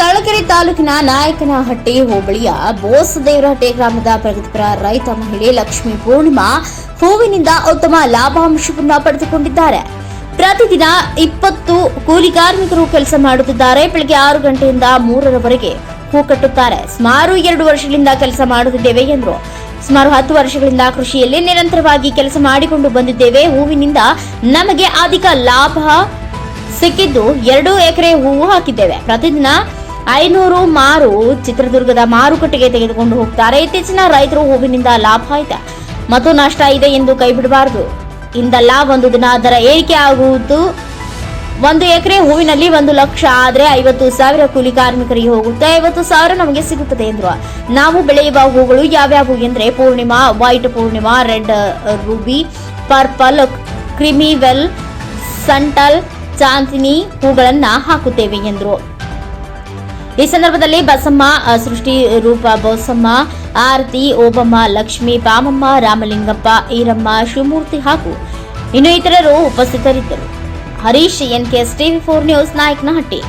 ಚಳ್ಳಕೆರೆ ತಾಲೂಕಿನ ನಾಯಕನಹಟ್ಟಿ ಹೋಬಳಿಯ ಬೋಸದೇವರಹಟ್ಟಿ ಗ್ರಾಮದ ಪ್ರಗತಿಪರ ರೈತ ಮಹಿಳೆ ಲಕ್ಷ್ಮೀ ಪೂರ್ಣಿಮಾ ಹೂವಿನಿಂದ ಉತ್ತಮ ಲಾಭಾಂಶವನ್ನು ಪಡೆದುಕೊಂಡಿದ್ದಾರೆ. ಪ್ರತಿದಿನ ಇಪ್ಪತ್ತು ಕೂಲಿ ಕಾರ್ಮಿಕರು ಕೆಲಸ ಮಾಡುತ್ತಿದ್ದಾರೆ. ಬೆಳಗ್ಗೆ ಆರು ಗಂಟೆಯಿಂದ ಮೂರರವರೆಗೆ ಹೂ ಕಟ್ಟುತ್ತಾರೆ. ಸುಮಾರು ಎರಡು ವರ್ಷಗಳಿಂದ ಕೆಲಸ ಮಾಡುತ್ತಿದ್ದೇವೆ ಎಂದರು. ಸುಮಾರು ಹತ್ತು ವರ್ಷಗಳಿಂದ ಕೃಷಿಯಲ್ಲಿ ನಿರಂತರವಾಗಿ ಕೆಲಸ ಮಾಡಿಕೊಂಡು ಬಂದಿದ್ದೇವೆ. ಹೂವಿನಿಂದ ನಮಗೆ ಅಧಿಕ ಲಾಭ ಸಿಕ್ಕಿದ್ದು ಎರಡು ಎಕರೆ ಹೂವು ಹಾಕಿದ್ದೇವೆ. ಪ್ರತಿದಿನ ಐನೂರು ಮಾರು ಚಿತ್ರದುರ್ಗದ ಮಾರುಕಟ್ಟೆಗೆ ತೆಗೆದುಕೊಂಡು ಹೋಗ್ತಾರೆ. ಇತ್ತೀಚಿನ ರೈತರು ಹೂವಿನಿಂದ ಲಾಭ ಇದೆ. ಮತ್ತು ನಷ್ಟ ಇದೆ ಎಂದು ಕೈ ಬಿಡಬಾರದು ಇಂದಲ್ಲ ಒಂದು ದಿನ ದರ ಏರಿಕೆ ಆಗುವುದು. ಒಂದು ಎಕರೆ ಹೂವಿನಲ್ಲಿ ಒಂದು ಲಕ್ಷ ಆದ್ರೆ ಐವತ್ತು ಸಾವಿರ ಕೂಲಿ ಕಾರ್ಮಿಕರಿಗೆ ಹೋಗುತ್ತೆ. ಐವತ್ತು ಸಾವಿರ ನಮಗೆ ಸಿಗುತ್ತದೆ ಎಂದ್ರು. ನಾವು ಬೆಳೆಯುವ ಹೂಗಳು ಯಾವ್ಯಾವು ಎಂದ್ರೆ Poornima, white Poornima, red ruby, purple ಕ್ರಿಮಿವೆಲ್ ಸಂಟಲ್, ಚಾಂದಿನಿ ಹೂಗಳನ್ನ ಹಾಕುತ್ತೇವೆ ಎಂದರು. ಈ ಸಂದರ್ಭದಲ್ಲಿ ಬಸಮ್ಮ ಸೃಷ್ಟಿ ರೂಪ ಬೋಸಮ್ಮ, ಆರತಿ, ಓಬಮ್ಮ, ಲಕ್ಷ್ಮಿ ಪಾಮಮ್ಮ ರಾಮಲಿಂಗಪ್ಪ, ಈರಮ್ಮ, ಶಿವಮೂರ್ತಿ ಹಾಗೂ ಇನ್ನು ಇತರರು ಉಪಸ್ಥಿತರಿದ್ದರು. Harish, N K TV four news Nayakanahatti.